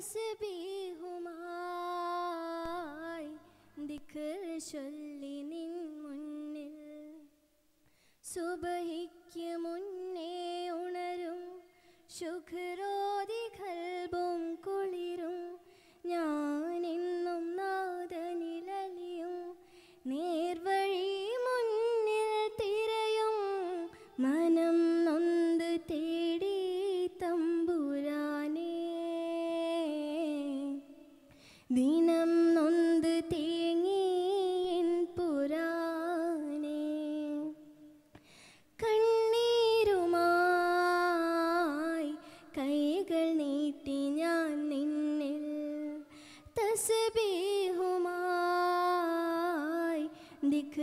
തസ്ബീഹുമായി ദിക്കർ ചൊല്ലി നിൻ മുന്നിൽ. സുബഹിക്ക് तस्बीहुमा दिख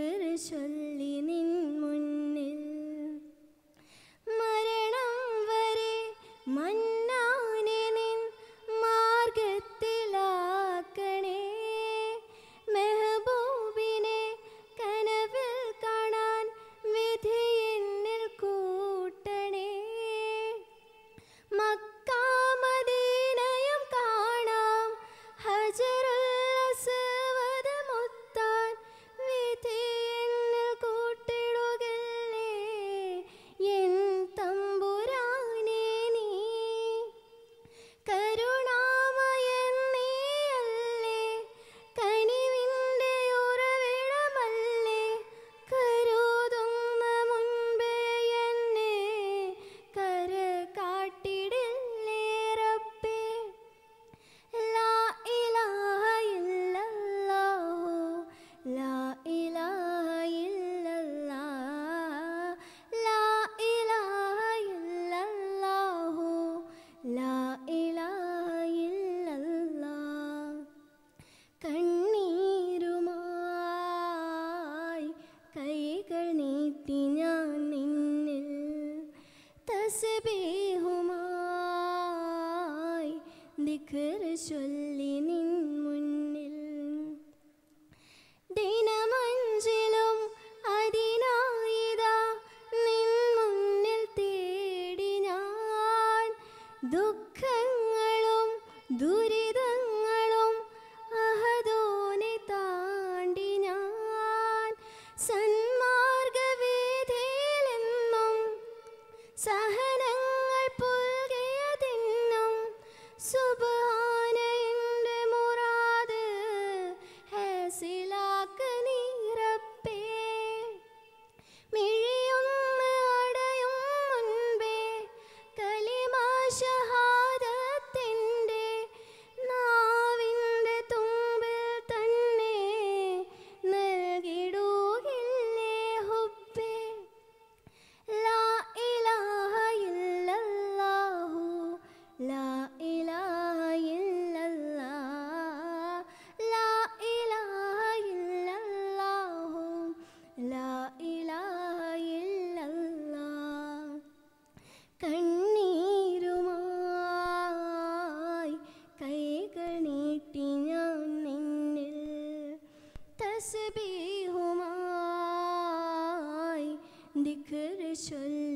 തസ്ബീഹുമായി ദിഖർ ചൊല്ലി നിൻ മുന്നിൽ സഹനങ്ങൾ പുൽകിയതിന്നും സുബ ഇലായില്ല കണ്ണീരുമായി കൈകൾ നീട്ടി ഞാൻ നിന്നിൽ തസ്ബീഹുമായി ദിഖർ ചൊല്ല